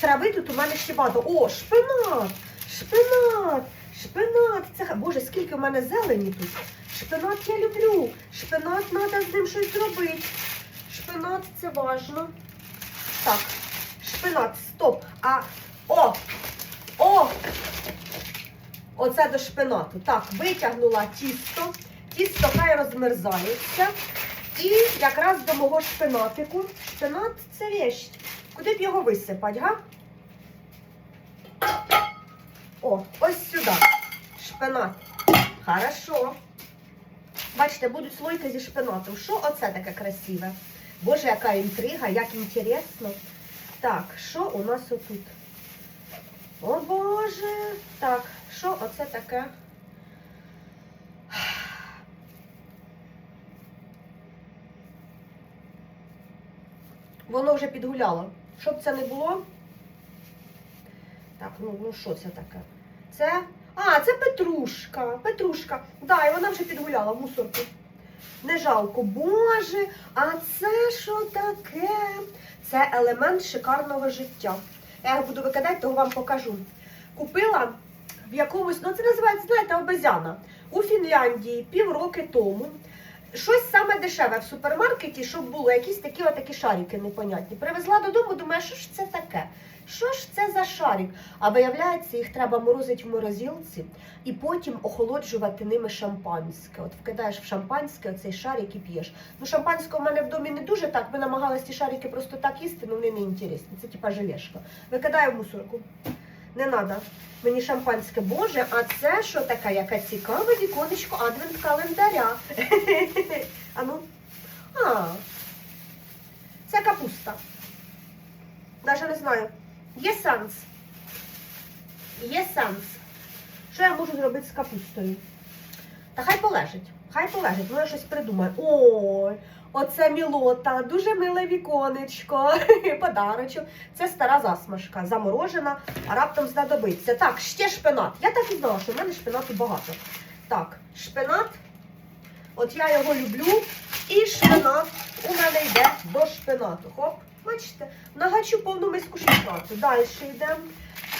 трави тут у мене ще багато. О, шпинат! Шпинат! Шпинат! Це Боже, скільки в мене зелені тут. Шпинат я люблю. Шпинат треба з ним щось зробити. Шпинат це важно. Так, шпинат, стоп. А о! О! Оце до шпинату. Так, витягнула тісто. Тісто хай розмерзається. І якраз до мого шпинатику. Шпинат це вещь. Куди б його висипати, га? О, ось сюди. Шпинат. Хорошо. Бачите, будуть слойки зі шпинатом. Що оце таке красиве? Боже, яка інтрига, як інтересно. Так, що у нас отут? О Боже. Так, що оце таке? Воно вже підгуляло. Щоб це не було. Так, ну, ну що це таке? Це. А, це петрушка. Петрушка. Да, і вона вже підгуляла в мусорку. Не жалко. Боже, а це що таке? Це елемент шикарного життя. Я його буду викидати, того вам покажу. Купила в якомусь, ну це називається, знаєте, обезяна. У Фінляндії півроки тому. Щось саме дешеве в супермаркеті, щоб було якісь такі отакі шарики непонятні. Привезла додому, думаю, що ж це таке? Що ж це за шарик? А виявляється, їх треба морозити в морозилці і потім охолоджувати ними шампанське. От вкидаєш в шампанське оцей шарик і п'єш. Ну, шампанське у мене в домі не дуже так. Ми намагалися ці шарики просто так їсти, але вони не інтересні. Це типа желешка. Викидаю в мусорку. Не треба. Мені шампанське Боже, а це що таке? Яке цікаве віконечко адвент календаря. а ну. А. Це капуста. Даже не знаю. Є сенс. Є сенс. Що я можу зробити з капустою? Та хай полежить. Хай полежить, може щось придумає. Ой, оце мілота, дуже миле віконечко. Подарочок. Це стара засмажка, заморожена, а раптом знадобиться. Так, ще шпинат. Я так і знала, що в мене шпинату багато. Так, шпинат. От я його люблю. І шпинат у мене йде до шпинату. Хоп, бачите, нагачу повну миску шпинату. Далі йдемо.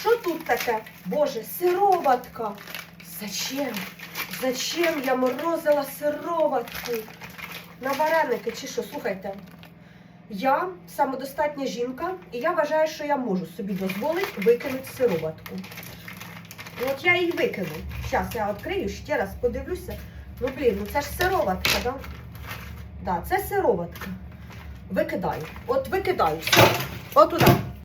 Що тут таке? Боже, сироватка. Зачем? Зачем я морозила сироватку? На вареники чи що? Слухайте. Я самодостатня жінка, і я вважаю, що я можу собі дозволити викинути сироватку. І от я її викину. Зараз я відкрию, ще раз подивлюся. Ну, блін, ну це ж сироватка, да? Да, це сироватка. Викидаю. От викидаю. Все. От туди.